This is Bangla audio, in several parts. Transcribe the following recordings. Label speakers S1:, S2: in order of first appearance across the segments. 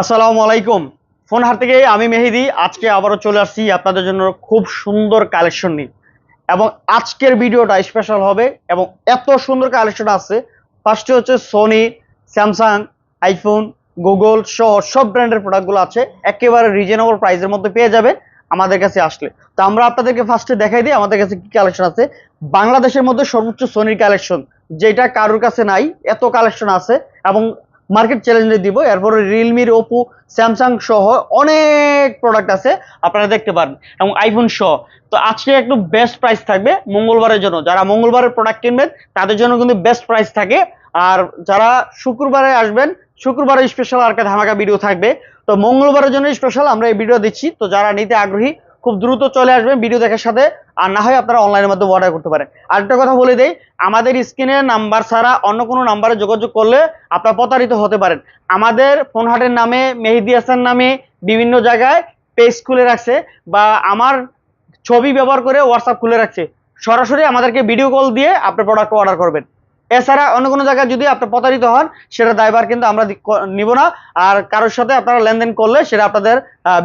S1: আসসালামু আলাইকুম। ফোন হার থেকে আমি মেহেদি। আজকে আবারও চলে আসছি আপনাদের জন্য খুব সুন্দর কালেকশন নিয়ে। এবং আজকের ভিডিওটা স্পেশাল হবে এবং এত সুন্দর কালেকশন আছে। ফার্স্টে হচ্ছে সোনি স্যামসাং আইফোন গুগল সহ সব ব্র্যান্ডের প্রোডাক্টগুলো আছে। একেবারে রিজনেবল প্রাইসের মধ্যে পেয়ে যাবে আমাদের কাছে আসলে। তো আমরা আপনাদেরকে ফার্স্টে দেখাই দিই আমাদের কাছে কি কালেকশন আছে। বাংলাদেশের মধ্যে সর্বোচ্চ সোনির কালেকশন, যেটা কারোর কাছে নাই, এত কালেকশন আছে। এবং মার্কেট চ্যালেঞ্জে দিব। এরপরে রিয়েলমির ওপো স্যামসাং সহ অনেক প্রোডাক্ট আছে। আপনারা দেখতে পারেন। এবং আইফোন সহ। তো আজকে একটু বেস্ট প্রাইস থাকবে মঙ্গলবারের জন্য। যারা মঙ্গলবারের প্রোডাক্ট কিনবেন, তাদের জন্য কিন্তু বেস্ট প্রাইস থাকে। আর যারা শুক্রবারে আসবেন, শুক্রবারে স্পেশাল আর একটা ধামাকা ভিডিও থাকবে। তো মঙ্গলবারের জন্য স্পেশাল আমরা এই ভিডিও দিচ্ছি। তো যারা নিতে আগ্রহী খুব দ্রুত চলে আসবেন ভিডিও দেখার সাথে, আর না হয় আপনারা অনলাইনের মাধ্যমে অর্ডার করতে পারেন। আরেকটা কথা বলে দেই, আমাদের স্ক্রিনে নাম্বার ছাড়া অন্য কোনো নাম্বারে যোগাযোগ করলে আপনারা প্রতারিত হতে পারেন। আমাদের ফোন হাটের নামে, মেহেদি হাসান নামে বিভিন্ন জায়গায় পেজ খুলে রাখছে, বা আমার ছবি ব্যবহার করে হোয়াটসঅ্যাপ খুলে রাখছে। সরাসরি আমাদেরকে ভিডিও কল দিয়ে আপনার প্রোডাক্ট অর্ডার করবেন। এছাড়া অন্য কোনো জায়গায় যদি আপনি প্রতারিত হন, সেটা দায়ভার কিন্তু আমরা নিব না। আর কারোর সাথে আপনারা লেনদেন করলে সেটা আপনাদের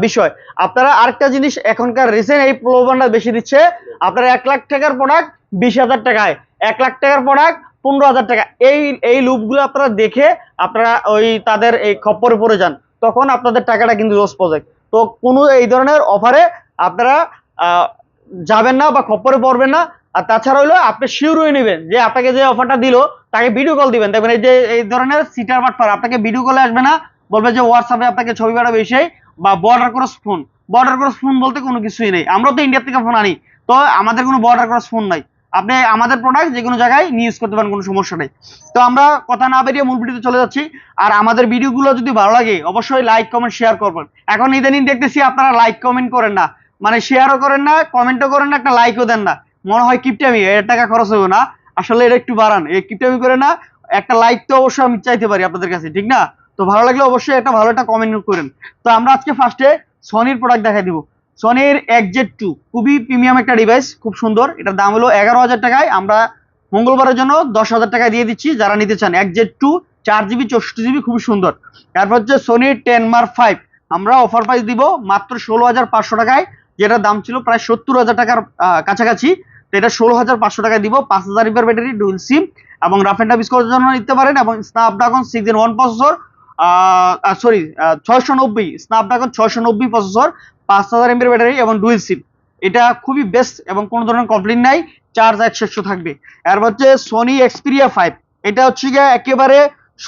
S1: বিষয়। আপনারা আরেকটা জিনিস এখনকার রিসেন্ট এই প্রলোভনটা বেশি দিচ্ছে। আপনারা এক লাখ টাকার প্রোডাক্ট বিশ হাজার টাকায়, এক লাখ টাকার প্রোডাক্ট পনেরো হাজার টাকা। এই এই লুপগুলো আপনারা দেখে আপনারা ওই তাদের এই খপ্পরে পড়ে যান। তখন আপনাদের টাকাটা কিন্তু লস প্রজেক্ট তো কোনো এই ধরনের অফারে আপনারা যাবেন না বা খপ্পরে পড়বেন না। আর তাছাড়া হলো আপনি শিওর হয়ে নেবেন যে আপনাকে যে অফারটা দিল, তাকে ভিডিও কল দিবেন। দেখবেন এই যে, এই ধরনের সিটার বাটফার আপনাকে ভিডিও কলে আসবে না, বলবে যে হোয়াটসঅ্যাপে আপনাকে ছবি পাঠাবে এসে বা border cross phone border cross phone বলতে কোনো কিছুই নেই। আমরা তো ইন্ডিয়া থেকে ফোন আনি, তো আমাদের কোনো বর্ডার ক্রস ফোন নাই। আপনি আমাদের প্রোডাক্ট যে কোনো জায়গায় ইউজ করতে পারেন, কোনো সমস্যা নেই। তো আমরা কথা না বেরিয়ে মূল ভিডিওতে চলে যাচ্ছি। আর আমাদের ভিডিওগুলো যদি ভালো লাগে, অবশ্যই লাইক কমেন্ট শেয়ার করবেন। এখন ইদানিং দেখতেছি আপনারা লাইক কমেন্ট করেন না। মানে শেয়ারও করেন না কমেন্টও করেন না, একটা লাইকও দেন না। মনে হয় কিপটামি, এর টাকা খরচ হবে না। আসলে এটা একটু বাড়ান। এই কিপটামি করে না, একটা লাইক তো অবশ্যই আমি চাইতে পারি আপনাদের কাছে, ঠিক না? তো ভালো লাগলে অবশ্যই একটা ভালো একটা কমেন্ট করেন। তো আমরা আজকে ফার্স্টে সনির প্রোডাক্ট দেখাই দিব। সনির এক্সজেড টু খুবই প্রিমিয়াম একটা ডিভাইস খুব সুন্দর। এটার দাম হলো এগারো হাজার টাকায়। আমরা মঙ্গলবারের জন্য দশ হাজার টাকায় দিয়ে দিচ্ছি। যারা নিতে চান এক্সজেড টু চার জিবি চৌষট্টি জিবি খুবই সুন্দর। তারপর হচ্ছে সোনির টেন মার্ক ফাইভ আমরা অফার প্রাইস দিব মাত্র ষোলো হাজার পাঁচশো টাকায়, যেটার দাম ছিল প্রায় সত্তর হাজার টাকার কাছাকাছি। এটা ষোলো হাজার পাঁচশো টাকায় দিব, পাঁচ হাজার ইপার ব্যাটারি ডুয়েল সিম এবং রাফ অ্যান্ড টাফ করার জন্য নিতে পারেন এবং Snapdragon six in one processor sorry ছয়শো নব্বই স্ন্যাপড্রাগন ছয়শো নব্বই প্রসেসর পাঁচ হাজার এমবির ব্যাটারি এবং ডুয়েল সিম এটা খুবই বেস্ট এবং কোনো ধরনের কমপ্লেন নাই চার্জ একশো থাকবে। আর হচ্ছে সোনি এক্সপিরিয়া ফাইভ এটা হচ্ছে গিয়ে একেবারে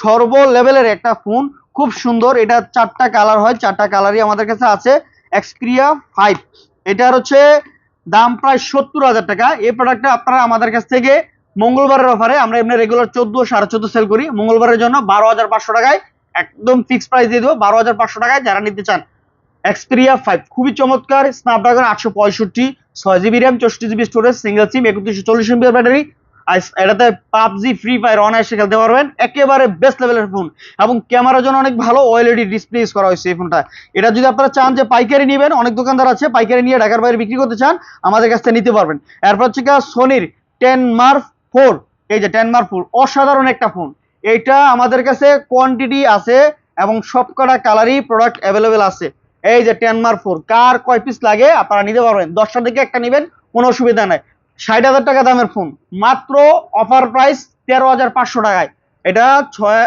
S1: সর্ব লেভেলের একটা ফোন খুব সুন্দর, এটা চারটা কালার হয়, চারটা কালারই আমাদের কাছে আছে এক্সপিরিয়া ফাইভ এটার হচ্ছে দাম প্রায় সত্তর হাজার টাকা। এই প্রোডাক্টটা আপনারা আমাদের কাছ থেকে মঙ্গলবারের অফারে আমরা এমনি রেগুলার চোদ্দ, সাড়ে চোদ্দ সেল করি। মঙ্গলবারের জন্য বারো হাজার পাঁচশো টাকায়, একদম ফিক্স প্রাইস দিয়ে দেবো বারো হাজার পাঁচশো টাকায় যারা নিতে চান। এক্সপিরিয়া ফাইভ খুবই চমৎকার স্ন্যাপড্রাগন আটশো পঁয়ষট্টি, ছয় জিবি র্যাম চৌষট্টি জিবি স্টোরেজ সিঙ্গেল সিম একত্রিশশো চল্লিশ এমবিআর ব্যাটারি এটাতে পাবজি ফ্রি ফায়ার অনায়াসে খেলতে পারবেন। একেবারে বেস্ট লেভেলের ফোন এবং ক্যামেরার জন্য অনেক ভালো ওএলইডি ডিসপ্লে ইউজ করা হয়েছে এই ফোনটা এটা যদি আপনারা চান যে পাইকারি নেবেন, অনেক দোকানদার আছে, পাইকারি নিয়ে ঢাকার বাইরে বিক্রি করতে চান, আমাদের কাছ থেকে নিতে পারবেন। এরপর হচ্ছে সোনির টেন মার্ক ফোর এই যে টেন মার্ক ফোর অসাধারণ একটা ফোন এইটা আমাদের কাছে কোয়ান্টিটি আছে এবং সবকটা কালারই প্রোডাক্ট অ্যাভেলেবেল আছে। এই যে টেন মার্ক ফোর কার কয় পিস লাগে আপনারা নিতে পারবেন। দশটা থেকে একটা নেবেন, কোনো অসুবিধা নাই। ষাট হাজার টাকা দামের ফোন মাত্র অফার প্রাইস তেরো হাজার পাঁচশো টাকায়। এটা ছয়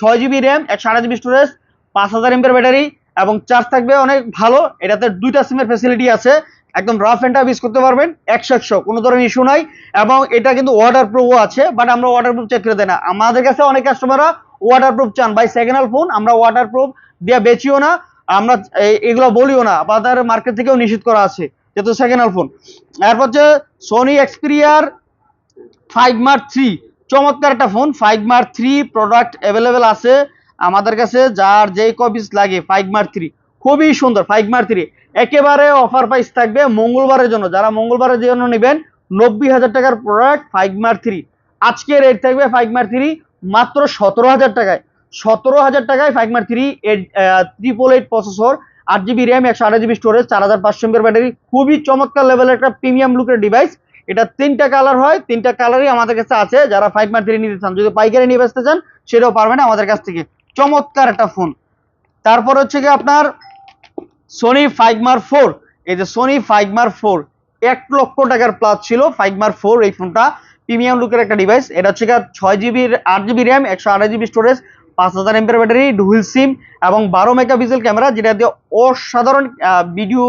S1: ছয় জিবি র্যাম একশো আঠাশ জিবি স্টোরেজ পাঁচ হাজার এমপের ব্যাটারি এবং চার্জ থাকবে অনেক ভালো। এটাতে দুইটা সিমের ফেসিলিটি আছে। একদম রাফ অ্যান্ড টাফ ইউজ করতে পারবেন, একশো একশো, কোনো ধরনের ইস্যু নাই। এবং এটা কিন্তু ওয়াটার প্রুফও আছে বাট আমরা ওয়াটার প্রুফ চেক করে দেয় না। আমাদের কাছে অনেক কাস্টমাররা ওয়াটার প্রুফ চান। বাই সেকেন্ড হ্যান্ড ফোন আমরা ওয়াটার প্রুফ দিয়ে বেচিও না, আমরা এগুলো বলিও না। আমাদের মার্কেট থেকেও নিষিদ্ধ করা আছে। যেহেতু সেকেন্ড হ্যান্ড ফোন এরপর হচ্ছে সোনি এক্সপিরিয়ার ফাইভ মার্ক থ্রি চমৎকার একটা phone five mark three product available আছে আমাদের কাছে, যার যেই কপিস লাগে ফাইভ মার্ক থ্রি খুবই সুন্দর ফাইভ মার্ক থ্রি একেবারে অফার প্রাইস থাকবে মঙ্গলবারের জন্য। যারা মঙ্গলবারের জন্য নেবেন, নব্বই হাজার টাকার প্রোডাক্ট ফাইভ মার্ক থ্রি আজকে রেট থাকবে ফাইভ মার্ক থ্রি মাত্র সতেরো হাজার টাকায়। সতেরো হাজার টাকায় five mark three eight triple eight processor আট জিবি র্যাম একশো আঠাশ জিবি স্টোরেজ চার হাজার পাঁচশো ব্যাটারি, খুবই চমৎকার লেভেলের একটা প্রিমিয়াম লুকের ডিভাইস এটা তিনটা কালার হয়, তিনটা কালারই আমাদের কাছে আছে। যারা ফাইভ মার্ক থ্রি নিতে চান, যদি পাইকারি নিয়ে বেচতে চান, সেটাও পারবেন আমাদের কাছ থেকে। চমৎকার একটা ফোন তারপর হচ্ছে কি আপনার সোনি ফাইভ মার ফোর এই যে সোনি ফাইভ মার ফোর এক লক্ষ টাকার প্লাস ছিল ফাইভ মার ফোর এই ফোনটা প্রিমিয়াম লুকের একটা ডিভাইস এটা হচ্ছে ছয় জিবি আট জিবি র্যাম একশো আঠাশ জিবি স্টোরেজ পাঁচ হাজার এমপের ব্যাটারি ডুয়েল সিম এবং বারো মেগাপিক্সেল ক্যামেরা যেটা দিয়ে অসাধারণ ভিডিও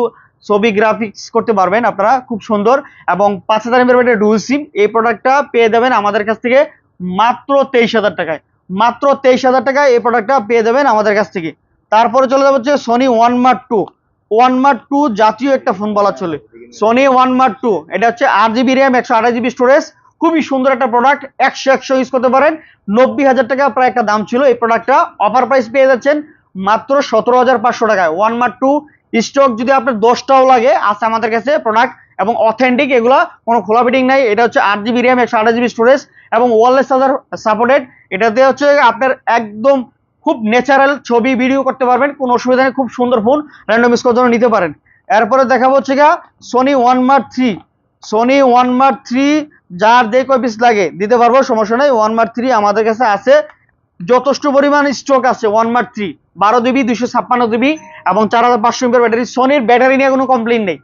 S1: ছবি গ্রাফিক্স করতে পারবেন আপনারা, খুব সুন্দর। এবং পাঁচ হাজার এমপের ব্যাটারি ডুয়েল সিম এই প্রোডাক্টটা পেয়ে যাবেন আমাদের কাছ থেকে মাত্র তেইশ হাজার টাকায়। মাত্র তেইশ হাজার টাকায় এই প্রোডাক্টটা পেয়ে যাবেন আমাদের কাছ থেকে। তারপরে চলে যাব হচ্ছে Sony one mark two one mark two জাতীয় একটা ফোন বলা চলে। সনি ওয়ান মার্ক টু এটা হচ্ছে আট জিবি র্যাম একশো আঠাশ জিবি স্টোরেজ খুবই সুন্দর একটা প্রোডাক্ট একশো একশো ইউজ করতে পারেন। নব্বই হাজার টাকা প্রায় একটা দাম ছিল এই প্রোডাক্টটা অফার প্রাইস পেয়ে যাচ্ছেন মাত্র সতেরো হাজার পাঁচশো টাকায়। ওয়ান মার্ক টু স্টক যদি আপনার দশটাও লাগে, আছে আমাদের কাছে প্রোডাক্ট এবং অথেন্টিক এগুলা কোনো খোলা ফিটিং নাই। এটা হচ্ছে আট জিবি র্যাম একশো আঠাশ জিবি স্টোরেজ এবং ওয়ারলেস চার্জার সাপোর্টেড এটাতে হচ্ছে আপনার একদম খুব ন্যাচারাল ছবি ভিডিও করতে পারবেন। কোনো অসুবিধা নেই, খুব সুন্দর ফোন র্যান্ডম ইউজ করার জন্য নিতে পারেন। এরপরে দেখাবো হচ্ছে গা Sony one mark three Sony one mark three যার যে পিস লাগে, দিতে পারব, সমস্যা নেই। ওয়ান মার্ক থ্রি আমাদের কাছে আছে। যথেষ্ট পরিমাণ স্টক আছে ওয়ান মার্ক থ্রি বারো জিবি দুইশো ছাপ্পান্ন জিবি এবং চার হাজার পাঁচশো এমপের ব্যাটারি সোনির ব্যাটারি নিয়ে কোনো কমপ্লেন নেই।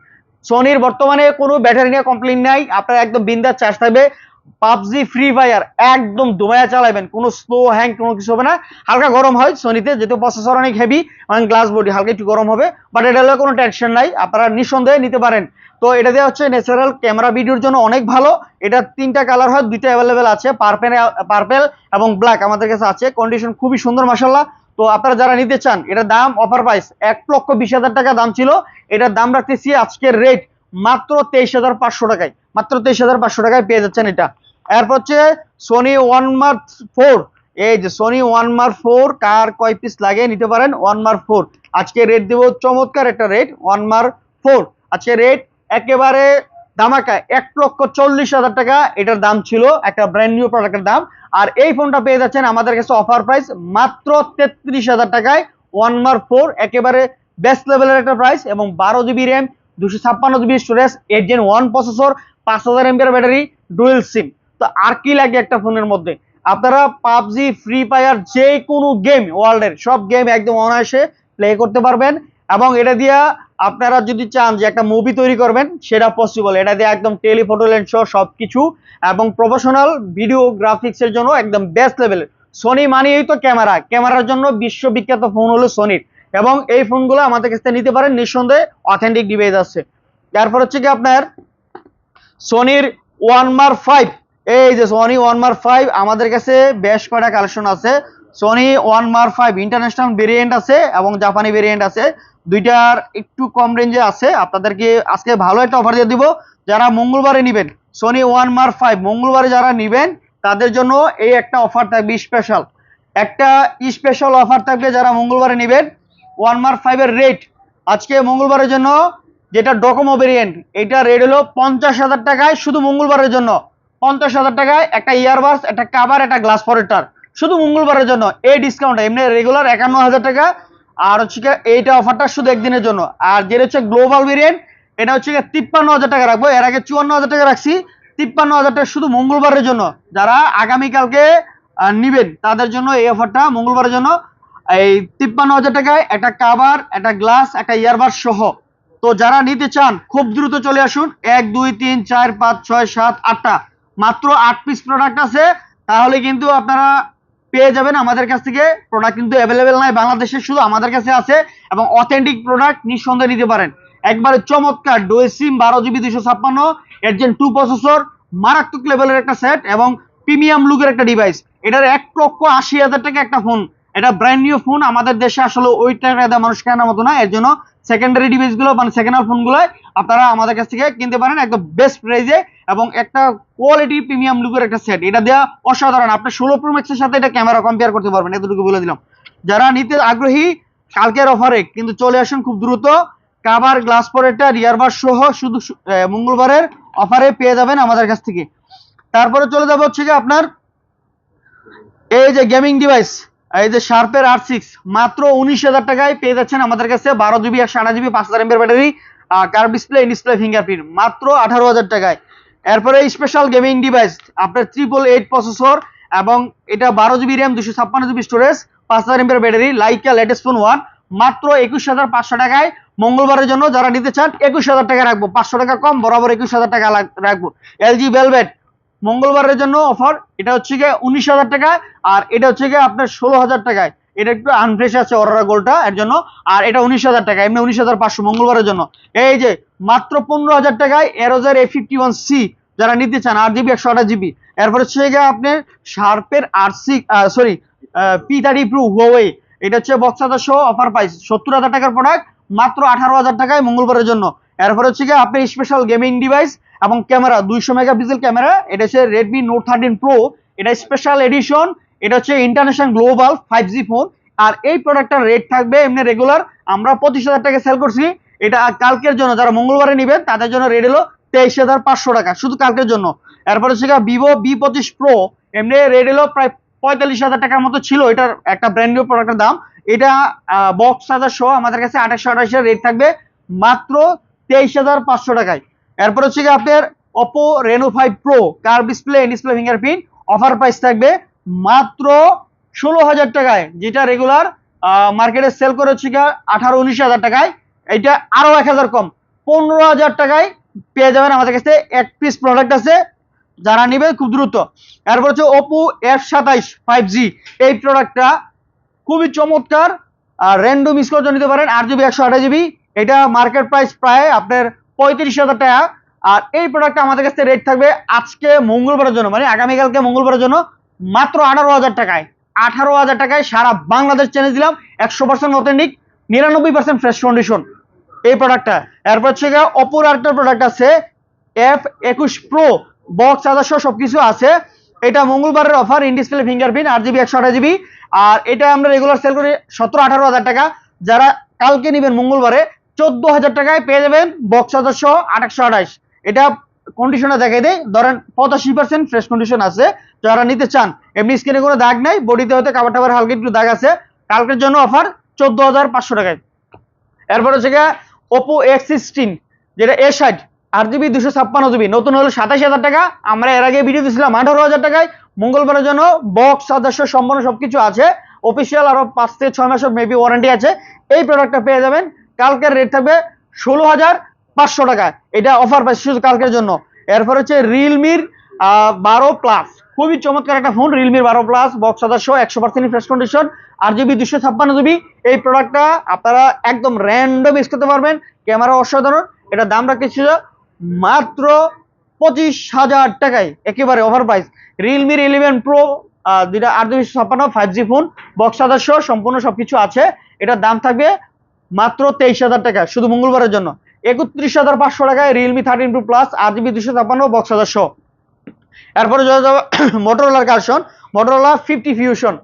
S1: সোনির বর্তমানে কোনো ব্যাটারি নিয়ে কমপ্লেন নাই। আপনার একদম বিন্দাস চার্জ থাকবে। পাবজি ফ্রি ফায়ার একদম দুমায়া চালাবেন কোনো স্লো হ্যাং কোনো কিছু হবে না। হালকা গরম হয় সোনিতে যেহেতু প্রসেসর অনেক হেভি এবং গ্লাস বডি হালকা একটু গরম হবে। বাট এটা হলে কোনো টেনশন নাই, আপনারা নিঃসন্দেহে নিতে পারেন। তো এটা দেওয়া হচ্ছে ন্যাচারাল ক্যামেরা ভিডিওর জন্য অনেক ভালো। এটা তিনটা কালার হয়, দুইটা অ্যাভেলেবেল আছে পার্পেল পার্পেল এবং ব্ল্যাক আমাদের কাছে আছে। কন্ডিশন খুবই সুন্দর মাসাল্লাহ তো আপনারা যারা নিতে চান এটার দাম অফার প্রাইস এক লক্ষ বিশ হাজার টাকা দাম ছিল। এটার দাম রাখতেছি আজকের রেট মাত্র তেইশ হাজার পাঁচশো টাকায়, মাত্র তেইশ হাজার পাঁচশো টাকায় পেয়ে যাচ্ছেন এটা। এরপর হচ্ছে সোনি ওয়ান মার্ক ফোর এই যে সোনি ওয়ান মার্ক ফোর কার কয় পিস লাগে নিতে পারেন? ওয়ান মার্ক ফোর আজকে রেট দেবো চমৎকার একটা রেট ওয়ান মার্ক ফোর আজকে রেট একেবারে দামাকা এক লক্ষ চল্লিশ হাজার টাকা। এটার দাম ছিল একটা ব্র্যান্ড নিউ প্রোডাক্টের দাম। আর এই ফোনটা পেয়ে যাচ্ছেন আমাদের কাছে অফার প্রাইস মাত্র তেত্রিশ হাজার টাকায় ওয়ান মার্ক ফোর একেবারে বেস্ট লেভেলের একটা প্রাইস এবং বারো জিবি র্যাম দুশো ছাপ্পান্ন GB storage eight gen one processor পাঁচ হাজার এমপির ব্যাটারি ডুয়েল সিম তো আর কি লাগে একটা ফোনের মধ্যে? আপনারা পাবজি ফ্রি ফায়ার যে কোনো গেম ওয়ার্ল্ডের সব গেম একদম অনায়াসে প্লে করতে পারবেন। এবং এটা দিয়া আপনারা যদি চান যে একটা মুভি তৈরি করবেন, সেটা পসিবল এটা দিয়ে একদম টেলিফোটো লেন্স সহ সব কিছু এবং প্রফেশনাল ভিডিও গ্রাফিক্সের জন্য একদম বেস্ট লেভেলের সোনি মানেই তো ক্যামেরা ক্যামেরার জন্য বিশ্ববিখ্যাত ফোন হলো সোনির এবং এই ফোনগুলো আমাদের কাছ থেকে নিতে পারেন, নিঃসন্দেহে অথেন্টিক ডিভাইস আছে। তারপর হচ্ছে কি আপনার সোনির ওয়ান মার ফাইভ এই যে সোনি ওয়ান মার ফাইভ আমাদের কাছে বেশ কয়টা কালেকশন আছে। Sony one mark five international variant আছে এবং জাপানি ভেরিয়েন্ট আছে। দুইটার একটু কম রেঞ্জে আছে। আপনাদেরকে আজকে ভালো একটা অফার দিয়ে দিব। যারা মঙ্গলবারে নেবেন সোনি ওয়ান মার ফাইভ মঙ্গলবারে যারা নেবেন, তাদের জন্য এই একটা অফার থাকবে স্পেশাল একটা স্পেশাল অফার থাকবে যারা মঙ্গলবারে নেবেন। ওয়ান মার ফাইভের রেট আজকে মঙ্গলবারের জন্য যেটা ডকোমো ভেরিয়েন্ট এটা রেট হলো পঞ্চাশ হাজার টাকায় শুধু মঙ্গলবারের জন্য। পঞ্চাশ হাজার টাকায় একটা ইয়ারবাস একটা কাভার একটা গ্লাস প্রোটেক্টর শুধু মঙ্গলবারের জন্য, এই ডিসকাউন্ট এমনি রেগুলার একান্ন হাজার টাকা। আর হচ্ছে এইটা অফারটা শুধু একদিনের জন্য। আর যেটা হচ্ছে গ্লোবাল ভেরিয়েন্ট এটা হচ্ছে তিপ্পান্ন হাজার টাকা রাখব। এর আগে চুয়ান্ন হাজার টাকা রাখছি। তিপ্পান্ন হাজার টাকা শুধু মঙ্গলবারের জন্য। যারা আগামীকালকে নিবেন, তাদের জন্য এই অফারটা মঙ্গলবারের জন্য। এই তিপ্পান্ন হাজার টাকায় একটা কাভার একটা গ্লাস একটা ইয়ারবাস সহ। তো যারা নিতে চান, খুব দ্রুত চলে আসুন। এক, দুই, তিন, চার, পাঁচ, ছয়, সাত, আটটা। মাত্র আট পিস প্রোডাক্ট আছে। তাহলে কিন্তু আপনারা পেয়ে যাবেন আমাদের কাছ থেকে। প্রোডাক্ট কিন্তু অ্যাভেলেবেল নাই বাংলাদেশে, শুধু আমাদের কাছে আছে এবং অথেন্টিক প্রোডাক্ট নিঃসন্দেহে নিতে পারেন। একবারে চমৎকার ডোয়ে সিম বারো জিবি দুশো ছাপ্পান্ন এডজেন টু প্রসেসর মারাত্মক লেভেলের একটা সেট এবং প্রিমিয়াম লুকের একটা ডিভাইস এটার এক লক্ষ আশি হাজার টাকা একটা ফোন এটা ব্র্যান্ড নিউ ফোন আমাদের দেশে আসলে ওই টাকা মানুষ কেনার মতো না, এর জন্য সেকেন্ডারি ডিভাইসগুলো মানে সেকেন্ড হ্যান্ড ফোনগুলো আপনারা আমাদের কাছ থেকে কিনতে পারেন একদম বেস্ট প্রাইসে এবং একটা কোয়ালিটি প্রিমিয়াম লুকের একটা সেট এটা দেওয়া অসাধারণ। আপনি ষোলো প্রো ম্যাক্সের সাথে এটা ক্যামেরা কম্পেয়ার করতে পারবেন, এতটুকু বলে দিলাম। যারা নিতে আগ্রহী, কালকের অফারে কিন্তু চলে আসুন খুব দ্রুত। কাভার গ্লাস পরেটা রিয়ারবার সহ শুধু মঙ্গলবারের অফারে পেয়ে যাবেন আমাদের কাছ থেকে। তারপরে চলে যাব হচ্ছে কি আপনার এই যে গেমিং ডিভাইস এই যে শার্পের আর সিক্স মাত্র উনিশ হাজার টাকায় পেয়ে যাচ্ছেন আমাদের কাছে বারো জিবি, একশো আঠাশ জিবি, পাঁচ হাজার এমপের ব্যাটারি কার ডিসপ্লে ডিসপ্লে ফিঙ্গারপ্রিন্ট মাত্র আঠারো হাজার টাকায়। এরপরে স্পেশাল গেমিং ডিভাইস আপনার ট্রিপল এইট প্রসেসর এবং এটা বারো জিবি র্যাম দুশো ছাপ্পান্ন জিবি স্টোরেজ পাঁচ হাজার এমপের battery Leica latest phone one মাত্র একুশ হাজার পাঁচশো টাকায়। মঙ্গলবারের জন্য যারা নিতে চান, একুশ হাজার টাকা রাখব। পাঁচশো টাকা কম, বরাবর একুশ হাজার টাকা রাখব। এলজি ভেলভেট মঙ্গলবারের জন্য অফার এটা হচ্ছে গিয়ে উনিশ হাজার টাকা আর এটা হচ্ছে গিয়ে আপনার ষোলো হাজার টাকায়। এটা একটু আনফ্রেশ আছে অরোরা গোলটা এর জন্য, আর এটা উনিশ হাজার টাকা এমনি উনিশ হাজার পাঁচশো মঙ্গলবারের জন্য। এই যে, মাত্র পনেরো হাজার টাকায় এরোজার এ ফিফটি ওয়ান সি যারা নিতে চান, আট জিবি একশো আঠাশ জিবি এরপরে হচ্ছে গিয়ে আপনার শার্পের আর C sorry P thirty pro Huawei এটা হচ্ছে বক্সাদা সহ অফার প্রাইস সত্তর হাজার টাকার প্রোডাক্ট মাত্র আঠারো হাজার টাকায় মঙ্গলবারের জন্য। এরপরে হচ্ছে গিয়ে আপনার স্পেশাল গেমিং ডিভাইস এবং ক্যামেরা, দুইশো মেগাপিক্সেল ক্যামেরা, এটা হচ্ছে রেডমি নোট থার্টিন প্রো এটা স্পেশাল এডিশন এটা হচ্ছে international global five G phone আর এই প্রোডাক্টটার রেট থাকবে এমনি রেগুলার আমরা পঁচিশ হাজার টাকা সেল করছি। এটা কালকের জন্য, যারা মঙ্গলবারে নেবেন, তাদের জন্য রেট হলো তেইশ হাজার পাঁচশো টাকা, শুধু কালকের জন্য। এরপর হচ্ছে ভিভো বি পঁচিশ প্রো এমনি রেট হলো প্রায় পঁয়তাল্লিশ হাজার টাকার মতো ছিল, এটার একটা ব্র্যান্ড নিউ প্রোডাক্টের দাম। এটা বক্স হাজার সহ আমাদের কাছে আঠাশশো আঠাশের রেট থাকবে মাত্র তেইশ হাজার পাঁচশো টাকায়। এরপর হচ্ছে গিয়ে আপনার ওপো রেনো ফাইভ প্রো কার display display fingerprint offer price থাকবে মাত্র ষোলো হাজার টাকায়, যেটা রেগুলার মার্কেটে সেল করে হচ্ছে গিয়ে আঠারো, উনিশ হাজার টাকায়। এটা আরও এক হাজার কম। পনেরো হাজার টাকায় পেয়ে যাবেন আমাদের কাছে এক পিস প্রোডাক্ট আছে, যারা নেবে খুব দ্রুত। এরপর হচ্ছে ওপো এফ সাতাইশ ফাইভ জি এই প্রোডাক্টটা খুবই চমৎকার। আর র্যান্ডম স্কোর নিতে পারেন, আট জিবি একশো আঠাশ জিবি এটা মার্কেট প্রাইস প্রায় আপনার পঁয়ত্রিশ হাজার টাকা। আর এই প্রোডাক্টটা আমাদের কাছে রেট থাকবে আজকে মঙ্গলবারের জন্য মানে আগামীকালকে মঙ্গলবারের জন্য মাত্র আঠারো হাজার টাকায়। আঠারো হাজার টাকায় সারা বাংলাদেশ চ্যানেল দিলাম, একশো পার্সেন্ট অথেন্টিক নিরানব্বই পার্সেন্ট ফ্রেশ কন্ডিশন এই প্রোডাক্টটা এরপর হচ্ছে অপর আরেকটা প্রোডাক্ট আছে এফ একুশ প্রো বক্স আদার্স সবকিছু আছে। এটা মঙ্গলবারের অফার ইন ডিসপ্লে ফিঙ্গারপ্রিন্ট আট জিবি একশো আঠাশ জিবি আর এটা আমরা রেগুলার সেল করি সতেরো আঠারো হাজার টাকা। যারা কালকে নেবেন মঙ্গলবারে চোদ্দ হাজার টাকায় পেয়ে যাবেন বক্স আদার্স আঠাশশো আঠাশ এটা কন্ডিশনে দেখাই দেয় ধরেন পঁচাশি পার্সেন্ট ফ্রেশ কন্ডিশন আছে। যারা নিতে চান, এমনি স্কিনে কোনো দাগ নাই, বডিতে হয়তো কাবার টাবার হালকা একটু দাগ আছে। কালকের জন্য অফার চোদ্দ হাজার পাঁচশো টাকায়। এরপর হচ্ছে গিয়ে ওপো এক্স সিক্সটিন যেটা এ ষাট আট জিবি দুশো ছাপ্পান্ন জিবি নতুন হলো সাতাশ হাজার টাকা। আমরা এর আগে ভিডিও দিয়েছিলাম আঠারো হাজার টাকায়। মঙ্গলবারের জন্য বক্স সদস্য সম্পন্ন সবকিছু আছে। অফিসিয়াল আরও পাঁচ থেকে ছয় মাসের মেবি ওয়ারেন্টি আছে। এই প্রোডাক্টটা পেয়ে যাবেন কালকের রেট থাকবে ষোলো হাজার পাঁচশো টাকা। এটা অফার পাচ্ছে শুধু কালকের জন্য। এরপর হচ্ছে রিয়েলমির বারো প্লাস খুবই চমৎকার একটা ফোন রিয়েলমির বারো প্লাস বক্স সদস্য একশো পার্সেন্ট ফ্রেশ কন্ডিশন আর জিবি দুশো ছাপ্পান্ন জিবি এই প্রোডাক্টটা আপনারা একদম র্যান্ডম ইউজ করতে পারবেন। ক্যামেরা অসাধারণ। এটা দাম রাখতেছিল মাত্র পঁচিশ হাজার টাকায়। একেবারে ওভার প্রাইস রিয়েলমির ইলেভেন প্রো দুইটা আট দুইশো ছাপ্পান্ন ফাইভ জি ফোন বক্স সদস্য সম্পূর্ণ সব কিছু আছে। এটার দাম থাকবে মাত্র তেইশ হাজার টাকা, শুধু মঙ্গলবারের জন্য। একত্রিশ হাজার পাঁচশো টাকায় রিয়েলমি থার্টিন প্রো প্লাস আট জিবি দুশো ছাপ্পান্ন বক্স সদস্য এরপরে চলে যাব মোটরোলার কার্শন মোটরোলা ফিফটি ফিউশন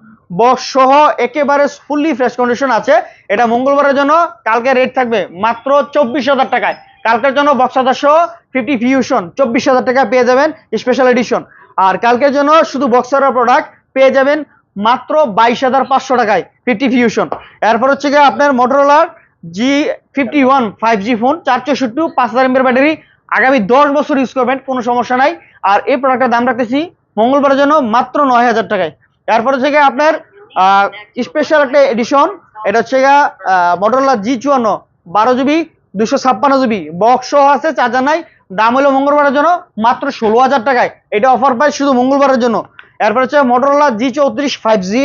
S1: বক্স সহ একেবারে ফুললি ফ্রেশ কন্ডিশন আছে। এটা মঙ্গলবারের জন্য, কালকে রেট থাকবে মাত্র চব্বিশ হাজার টাকায়। কালকের জন্য বক্স সদস্য ফিফটি ফিউশন চব্বিশ হাজার টাকা পেয়ে যাবেন স্পেশাল এডিশন আর কালকের জন্য শুধু বক্সারের প্রোডাক্ট পেয়ে যাবেন মাত্র বাইশ হাজার পাঁচশো টাকায় ফিফটি ফিউশন এরপর হচ্ছে গিয়ে আপনার মোটরোলার G fifty one five G phone চার চৌষট্টি, পাঁচ হাজার এমপের ব্যাটারি আগামী দশ বছর ইউজ করবেন, কোনো সমস্যা নাই। আর এই প্রোডাক্টের দাম রাখতেছি মঙ্গলবারের জন্য মাত্র নয় হাজার টাকায়। এরপর হচ্ছে গিয়ে আপনার স্পেশাল একটা এডিশন এটা হচ্ছে গিয়ে মোটরোলা জি চুয়ান্ন, বারো জিবি দুশো ছাপ্পান্ন জিবি বক্স আছে চার্জার নাই। দাম হলো মঙ্গলবারের জন্য মাত্র ষোলো হাজার টাকায়। এটা অফার পাই শুধু মঙ্গলবারের জন্য। এরপর হচ্ছে মোটরোলা জি চৌত্রিশ ফাইভ জি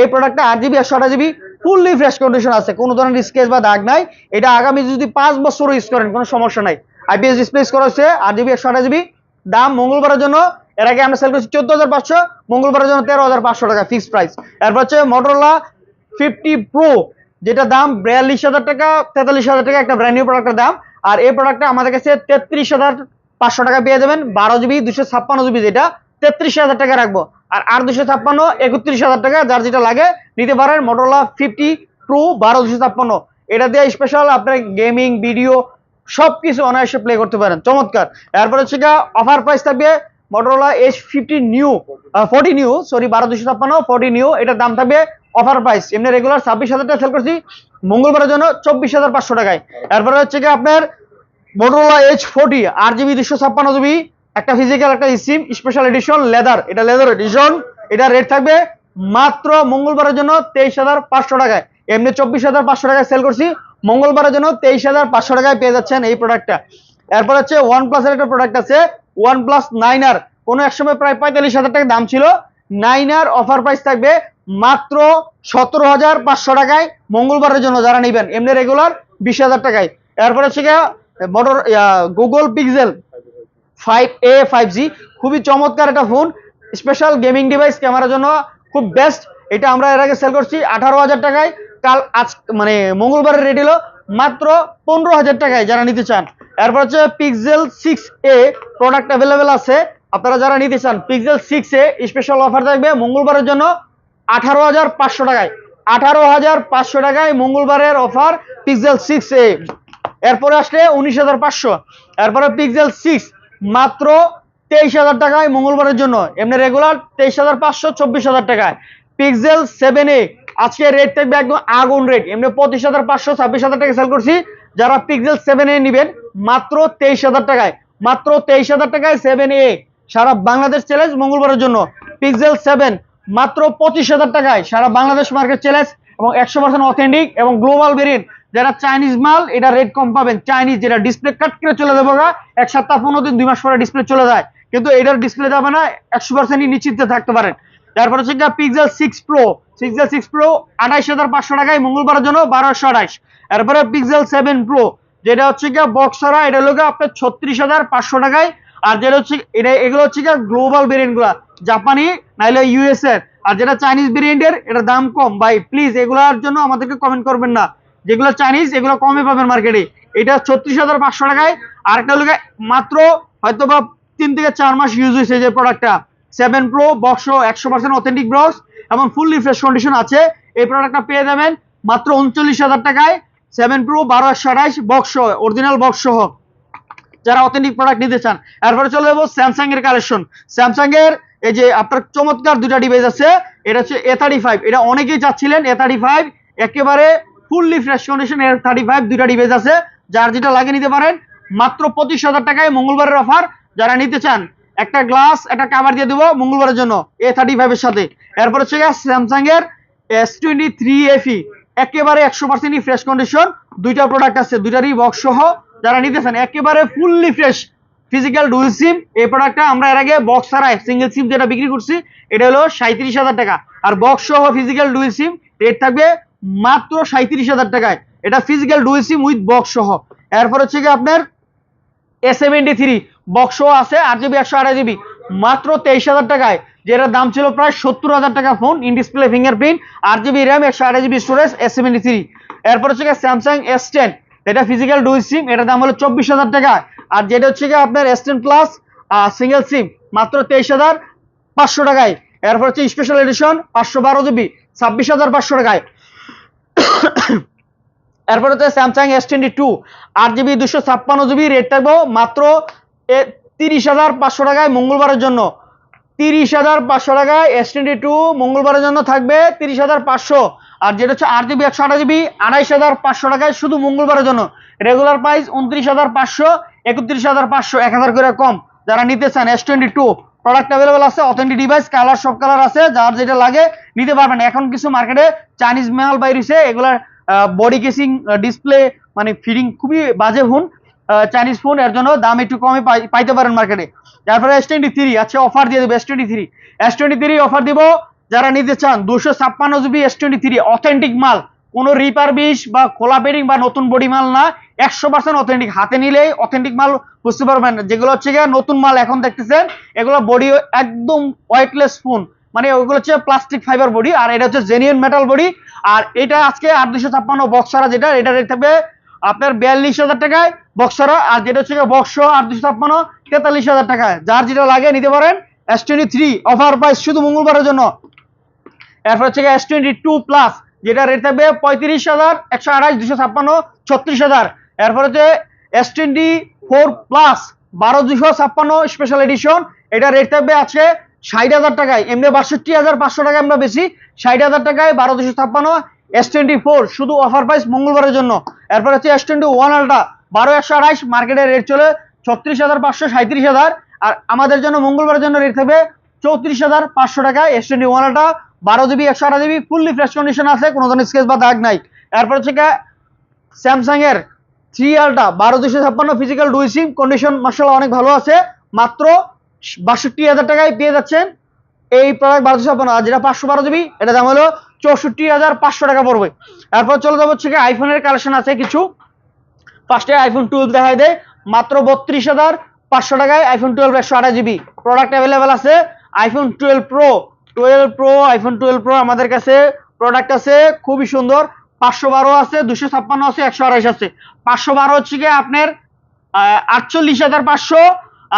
S1: এই প্রোডাক্টটা আট জিবি একশো আঠাশ জিবি ফুললি ফ্রেশ কন্ডিশন আছে, কোনো ধরনের স্কেচ বা দাগ নাই। এটা আগামী যদি পাঁচ বছর ইউজ করেন, কোনো সমস্যা নাই। আইপিএস ডিসপ্লে করা হচ্ছে আট জিবি একশো আঠাশ জিবি দাম মঙ্গলবারের জন্য, এর আগে আমরা সেল করছি চোদ্দ হাজার পাঁচশো, মঙ্গলবারের জন্য তেরো হাজার পাঁচশো টাকা ফিক্সড প্রাইস এরপর হচ্ছে মোটরোলা ফিফটি প্রো যেটা দাম বিয়াল্লিশ হাজার টাকা, তেতাল্লিশ হাজার টাকা, একটা ব্র্যান্ড নিউ প্রোডাক্টের দাম। আর এই প্রোডাক্টটা আমাদের কাছে তেত্রিশ হাজার পাঁচশো টাকা পেয়ে যাবেন, বারো জিবি দুশো ছাপ্পান্ন জিবি যেটা, তেত্রিশ হাজার টাকা রাখব। আর আর দুশো ছাপ্পান্ন, একত্রিশ হাজার টাকা যার যেটা লাগে নিতে পারেন মোটরোলা ফিফটি প্রো বারো দুশো ছাপ্পান্ন। এটা দিয়ে স্পেশাল আপনার গেমিং ভিডিও সবকিছু অনায়াসে প্লে করতে পারেন। চমৎকার। এরপর হচ্ছে অফার প্রাইস থাকবে Motorola S fifty new forty new sorry বারো দুশো ছাপ্পান্ন ফোর্টি নিউ এটার দাম থাকবে অফার প্রাইস এমনি রেগুলার ছাব্বিশ হাজার টাকা সেল করছি, মঙ্গলবারের জন্য চব্বিশ হাজার পাঁচশো টাকায়। এরপরে হচ্ছে কি আপনার মোটরোলা এইচ ফোর্টি আট জিবি দুশো ছাপ্পান্ন জিবি একটা ফিজিক্যাল একটা সিম স্পেশাল এডিশন লেদার এটা লেদার এডিশন এটা রেট থাকবে মাত্র মঙ্গলবারের জন্য তেইশ হাজার পাঁচশো টাকায়। এমনি চব্বিশ হাজার পাঁচশো টাকায় সেল করছি, মঙ্গলবারের জন্য তেইশ হাজার পাঁচশো টাকায় পেয়ে যাচ্ছেন এই প্রোডাক্টটা এরপর হচ্ছে ওয়ান প্লাসের একটা প্রোডাক্ট আছে ওয়ান প্লাস নাইন আর কোনো এক সময় প্রায় পঁয়তাল্লিশ হাজার টাকা দাম ছিল। নাইন আর অফার প্রাইস থাকবে মাত্র সতেরো হাজার পাঁচশো টাকায় মঙ্গলবারের জন্য যারা নেবেন। এমনি রেগুলার বিশ হাজার টাকায়। এরপর হচ্ছে motor Google Pixel five A five G খুবই চমৎকার একটা ফোন স্পেশাল গেমিং ডিভাইস ক্যামেরার জন্য খুব বেস্ট এটা আমরা এর আগে সেল করছি আঠারো হাজার টাকায়, কাল আজ মানে মঙ্গলবারের রেট হলো, মাত্র পনেরো হাজার টাকায় যারা নিতে চান। এরপর হচ্ছে Pixel six A product available আছে, আপনারা যারা নিতে চান Pixel six A special offer থাকবে মঙ্গলবারের জন্য আঠারো হাজার পাঁচশো টাকায়। আঠারো হাজার পাঁচশো টাকায় মঙ্গলবারের অফার পিক্সেল সিক্স এ এরপরে আসলে উনিশ হাজার পাঁচশো। এরপরে পিক্সেল সিক্স মাত্র তেইশ হাজার টাকায় মঙ্গলবারের জন্য। এমনি রেগুলার তেইশ হাজার পাঁচশো, চব্বিশ হাজার টাকায়। পিক্সেল সেভেন এ আজকে রেট থাকবে একদম আগুন রেট এমনি পঁচিশ হাজার পাঁচশো, ছাব্বিশ হাজার টাকা সেল করছি। যারা পিক্সেল সেভেন এ নেবেন, মাত্র তেইশ হাজার টাকায়। মাত্র তেইশ হাজার টাকায় সেভেন এ সারা বাংলাদেশ চ্যালেঞ্জ মঙ্গলবারের জন্য। পিক্সেল সেভেন মাত্র পঁচিশ হাজার টাকায় সারা বাংলাদেশ মার্কেট চ্যালেঞ্জ এবং একশো পার্সেন্ট অথেন্টিক এবং গ্লোবাল ভেরিয়েন্ট যারা চাইনিজ মাল, এটা রেট কম পাবেন। চাইনিজ যেটা ডিসপ্লে কাট করে চলে যাব এক সপ্তাহ, পনেরো দিন, দুই মাস পরে ডিসপ্লে চলে যায়। কিন্তু এটার ডিসপ্লে যাবে না, একশো পার্সেন্টই নিশ্চিত থাকতে পারেন। তারপর হচ্ছে Pixel six pro Pixel six pro আঠাইশ হাজার পাঁচশো টাকায় মঙ্গলবারের জন্য বারোশো আঠাইশ। এরপরে পিক্সেল সেভেন প্রো যেটা হচ্ছে গিয়ে বক্সরা এটা হলো গিয়ে আপনার ছত্রিশ হাজার পাঁচশো টাকায়। আর যেটা হচ্ছে, এটা এগুলো হচ্ছে গিয়ে গ্লোবাল ভেরিয়েন্টগুলা জাপানি নাইলে ইউএস এর আর যেটা চাইনিজ ভেরিয়েন্টের এটার দাম কম। ভাই প্লিজ এগুলোর জন্য আমাদেরকে কমেন্ট করবেন না। যেগুলো চাইনিজ এগুলো কমে পাবেন মার্কেটে এটা ছত্রিশ হাজার পাঁচশো টাকায়। আর একটা গিয়ে মাত্র হয়তো বা তিন থেকে চার মাস ইউজ হয়েছে যে প্রোডাক্টটা সেভেন প্রো বক্স একশো পার্সেন্ট অথেন্টিক বক্স এবং ফুললি ফ্রেশ কন্ডিশন আছে। এই প্রোডাক্টটা পেয়ে যাবেন মাত্র উনচল্লিশ হাজার টাকায়। সেভেন প্রো বারো একশো আঠাইশ বক্স অরিজিনাল বক্স সহ যারা অথেন্টিক প্রোডাক্ট নিতে চান। এরপরে চলে যাব স্যামসাং এর কালেকশন স্যামসাং এর এই যে আপনার চমৎকার দুটা ডিভাইস আছে। এটা হচ্ছে এ থার্টি ফাইভ এটা অনেকেই চাচ্ছিলেন এ থার্টি ফাইভ একেবারে ফুললি ফ্রেশ কন্ডিশন এর থার্টি ফাইভ দুটা ডিভাইস আছে। যার যেটা লাগিয়ে নিতে পারেন, মাত্র পঁচিশ হাজার টাকায় মঙ্গলবারের অফার যারা নিতে চান, একটা গ্লাস একটা কাভার দিয়ে দেবো মঙ্গলবারের জন্য এ থার্টি ফাইভের সাথে। এরপর হচ্ছে স্যামসাং এর এস টোয়েন্টি থ্রি এফি একেবারে একশো পার্সেন্টই ফ্রেশ কন্ডিশন দুইটা প্রোডাক্ট আছে, দুইটারই বক্স সহ। যারা নিতে চান, একেবারে fully fresh physical dual SIM এই প্রোডাক্টটা আমরা এর আগে বক্স ছাড়াই সিঙ্গেল সিম যেটা বিক্রি করছি, এটা হলো সাঁত্রিশ হাজার টাকা। আর বক্স সহ ফিজিক্যাল ডুয়েল সিম রেট থাকবে মাত্র সাঁত্রিশ হাজার টাকায়। এটা physical dual SIM with box সহ। এরপর হচ্ছে কি আপনার এ সেভেন্টি থ্রি বক্স সহ আছে, আট জিবি একশো আড়াই জিবি মাত্র তেইশ হাজার টাকায়, যেটার দাম ছিল প্রায় সত্তর হাজার টাকা ফোন ইন ডিসপ্লে ফিঙ্গারপ্রিন্ট আট জিবি র্যাম একশো আড়াই GB storage S seventy three এরপর হচ্ছে গিয়ে স্যামসাং এস টেন এটা ফিজিক্যাল ডুই সিম এটার দাম হলো চব্বিশ হাজার টাকা আর যেটা হচ্ছে গিয়ে আপনার S ten plus single SIM মাত্র তেইশ হাজার পাঁচশো টাকায়। এরপর হচ্ছে স্পেশাল এডিশন পাঁচশো বারো জিবি ছাব্বিশ হাজার পাঁচশো টাকায়। এরপর হচ্ছে স্যামসাং এস টোয়েন্টি টু আট জিবি দুশো ছাপ্পান্ন জিবি রেট থাকব মাত্র তিরিশ হাজার পাঁচশো টাকায় মঙ্গলবারের জন্য। তিরিশ হাজার পাঁচশো টাকায় এস টোয়েন্টি টু মঙ্গলবারের জন্য থাকবে তিরিশ হাজার পাঁচশো। আর যেটা হচ্ছে আট জিবি একশো আঠাশ জিবি আড়াইশ হাজার পাঁচশো টাকায় শুধু মঙ্গলবারের জন্য। রেগুলার প্রাইস উনত্রিশ হাজার পাঁচশো, একত্রিশ হাজার পাঁচশো, এক হাজার করে কম। যারা নিতে চান S twenty two product available আছে অথেন্টিক ডিভাইস কালার সব কালার আছে, যার যেটা লাগে নিতে পারবেন। এখন কিছু মার্কেটে চাইনিজ মাল বাইরেছে এগুলার বডি কেসিং ডিসপ্লে মানে ফিটিং খুবই বাজে ফোন চাইনিজ ফোন এর জন্য দাম একটু কমে পাই- পাইতে পারেন মার্কেটে তারপরে এস টোয়েন্টি থ্রি আচ্ছা অফার দিয়ে দেবো S twenty three S twenty three offer দিব, যারা নিতে চান, দুশো ছাপ্পান্ন GB S twenty three authentic মাল। কোনো রিপার বিশ বা খোলা পেডিং বা নতুন বডি মাল না। একশো পার্সেন্ট অথেন্টিক হাতে নিলেই অথেন্টিক মাল বুঝতে পারবেন। যেগুলো হচ্ছে গিয়ে নতুন মাল এখন দেখতেছেন, এগুলো বডি একদম ওয়েটলেস ফোন মানে ওইগুলো হচ্ছে প্লাস্টিক ফাইবার বডি আর এটা হচ্ছে জেনুইন মেটাল বডি আর এটা আজকে আট দুশো ছাপ্পান্ন বক্সারা যেটা, এটা রেট থাকবে আপনার বিয়াল্লিশ হাজার টাকায় বক্সারা আর যেটা হচ্ছে বক্স আট দুশো ছাপ্পান্ন, তেতাল্লিশ হাজার টাকায়। যার যেটা লাগে নিতে পারেন S twenty three offer price শুধু মঙ্গলবারের জন্য। এরপর হচ্ছে এস টোয়েন্টি টু প্লাস যেটা রেট থাকবে পঁয়ত্রিশ হাজার, একশো আঠাশ, দুশো ছাপ্পান্ন, ছত্রিশ হাজার। এরপর হচ্ছে এস টোয়েন্টি ফোর প্লাস বারো দুশো ছাপ্পান্ন স্পেশাল এডিশন এটা রেট থাকবে আছে ষাট হাজার টাকায়। এমনি বাষট্টি হাজার পাঁচশো টাকা আমরা বেশি, ষাট হাজার টাকায় বারো দুশো ছাপ্পান্ন এস টোয়েন্টি ফোর শুধু অফার প্রাইস মঙ্গলবারের জন্য। এরপর হচ্ছে এস টোয়েন্টি ওয়ান আলটা বারো একশো আঠাইশ মার্কেটের রেট চলে ছত্রিশ হাজার পাঁচশো সাঁত্রিশ হাজার। আর আমাদের জন্য মঙ্গলবারের জন্য রেট থাকবে চৌত্রিশ হাজার পাঁচশো টাকা এস টোয়েন্টি ওয়ান আলটা বারো জিবি একশো আঠাশ জিবি ফুললি ফ্রেশ কন্ডিশন আছে, কোনো ধরনের স্কেচ বা দাগ নাই। এরপর হচ্ছে স্যামসাং এর থ্রি আলটা বারো দুশো ছাপ্পান্ন ফিজিক্যাল ডুই সিম কন্ডিশন মার্শাল্লাহ অনেক ভালো আছে। মাত্র বাষট্টি হাজার টাকায় পেয়ে যাচ্ছেন এই প্রোডাক্ট বারোশো ছাপ্পান্ন। আর যেটা পাঁচশো বারো জিবি এটা দাম হলো চৌষট্টি হাজার পাঁচশো টাকা পড়বে। এরপর চলে যাব হচ্ছে আইফোনের কালেকশন আছে কিছু। ফার্স্টে আইফোন টুয়েলভ দেখায় দেয় মাত্র বত্রিশ হাজার পাঁচশো টাকায় আইফোন টুয়েলভ একশো আঠাশ জিবি প্রোডাক্ট অ্যাভেলেবেল আছে। IPhone twelve pro twelve pro iPhone twelve pro আমাদের কাছে প্রোডাক্ট আছে, খুবই সুন্দর। পাঁচশো বারো আছে, দুশো ছাপ্পান্ন আছে, একশো আড়াইশ আছে। পাঁচশো বারো হচ্ছে গিয়ে আপনার আটচল্লিশ হাজার পাঁচশো,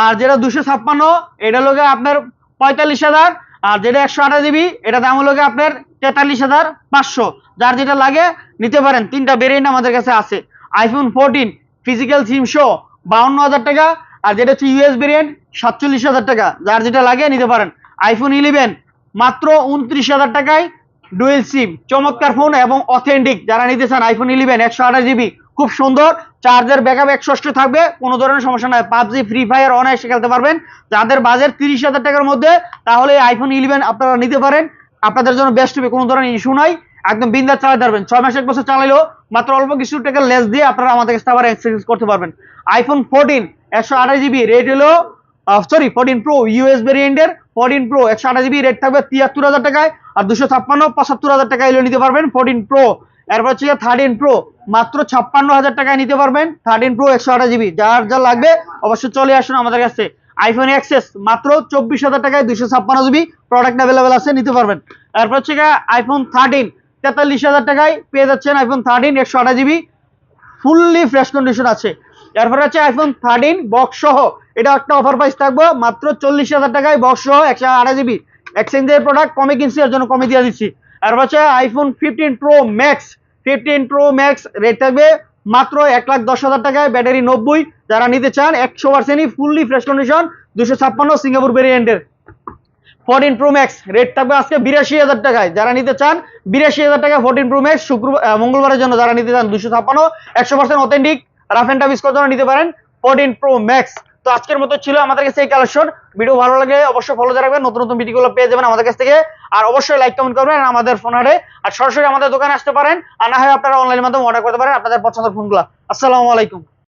S1: আর যেটা দুশো ছাপ্পান্ন, এটা গিয়ে আপনার পঁয়তাল্লিশ হাজার, আর যেটা একশো আঠাশ জিবি, এটা দাম গিয়ে আপনার তেতাল্লিশ হাজার পাঁচশো। যার যেটা লাগে, নিতে পারেন। তিনটা ভেরিয়েন্ট আমাদের কাছে আছে। আইফোন ফোরটিন ফিজিক্যাল সিম শো বাউন্ন হাজার টাকা, আর যেটা হচ্ছে ইউএস ভেরিয়েন্ট সাতচল্লিশ হাজার টাকা। যার যেটা লাগে, নিতে পারেন। আইফোন ইলেভেন মাত্র উনত্রিশ হাজার টাকায় ডুয়েল সিম, চমৎকার ফোন এবং অথেন্টিক যারা নিতে চান আইফোন ইলেভেন একশো আঠাশ জিবি খুব সুন্দর। চার্জের ব্যাকআপ একশো থাকবে, কোনো ধরনের সমস্যা নাই। পাবজি ফ্রি ফায়ার অনায়াসে খেলতে পারবেন। যাদের বাজেট তিরিশ হাজার টাকার মধ্যে, তাহলে আইফোন ইলেভেন আপনারা নিতে পারেন। আপনাদের জন্য বেস্ট হবে, কোনো ধরনের ইস্যু নাই। একদম বিন্দাস চালাতে পারবেন। ছয় মাস এক বছর চালাইলেও মাত্র অল্প কিছু টাকা লেস দিয়ে আপনারা আমাদের কাছে আবার এক্সচেঞ্জ করতে পারবেন। আইফোন ফোরটিন একশো আঠাশ জিবি রেট হলো সরি ফোরটিন প্রো ইউএস ভেরিয়েন্টের ফোরটিন প্রো একশো আঠাশ জিবি রেট থাকবে তিয়াত্তর হাজার টাকায় আর দুশো ছাপ্পান্ন, পঁচাত্তর হাজার টাকায় এলে নিতে পারবেন ফোরটিন প্রো এরপর হচ্ছে থার্টিন প্রো মাত্র ছাপ্পান্ন হাজার টাকায় নিতে পারবেন থার্টিন প্রো একশো আঠাশ জিবি যার যা লাগবে অবশ্যই চলে আসুন আমাদের কাছে। আইফোন এক্সেস মাত্র চব্বিশ হাজার টাকায় দুশো ছাপ্পান্ন জিবি প্রোডাক্ট অ্যাভেলেবেল আছে, নিতে পারবেন। এরপর হচ্ছে আইফোন থার্টিন তেতাল্লিশ হাজার টাকায় পেয়ে যাচ্ছেন আইফোন থার্টিন একশো আঠাশ জিবি ফুললি ফ্রেশ কন্ডিশন আছে। এরপর হচ্ছে আইফোন থার্টিন বক্স সহ। এটা একটা অফার প্রাইস থাকবে, মাত্র চল্লিশ হাজার টাকায় বক্স সহ, একশো আঠাশ জিবি এক্সচেঞ্জের প্রোডাক্ট কমে কিনছি, এর জন্য কমে দিয়ে দিচ্ছি। এরপর হচ্ছে iPhone fifteen pro max fifteen pro max rate থাকবে মাত্র এক লাখ দশ হাজার টাকায় ব্যাটারি নব্বই। যারা নিতে চান, একশো পার্সেন্টই ফুললি ফ্রেশ কন্ডিশন দুশো ছাপ্পান্ন সিঙ্গাপুর ভেরিয়েন্টের ফোরটিন প্রো ম্যাক্স রেট থাকবে আজকে বিরাশি হাজার টাকায়। যারা নিতে চান, বিরাশি হাজার টাকা ফোরটিন প্রো ম্যাক্স শুক্রবার মঙ্গলবারের জন্য যারা নিতে চান, দুশো ছাপ্পান্ন। একশো percent authentic rough and tough জন্য নিতে পারেন ফোরটিন প্রো ম্যাক্স তো আজকের মতো ছিল আমাদের কাছে এই কালেকশন ভিডিও ভালো লাগে অবশ্যই ফলো রাখবেন। নতুন নতুন ভিডিওগুলো পেয়ে যাবেন আমাদের কাছ থেকে। আর অবশ্যই লাইক কমেন্ট করবেন আমাদের ফোন হাটে আর সরাসরি আমাদের দোকানে আসতে পারেন। আর না হয় আপনারা অনলাইনের মাধ্যমে অর্ডার করতে পারেন আপনাদের পছন্দের ফোনগুলো আসসালামু আলাইকুম।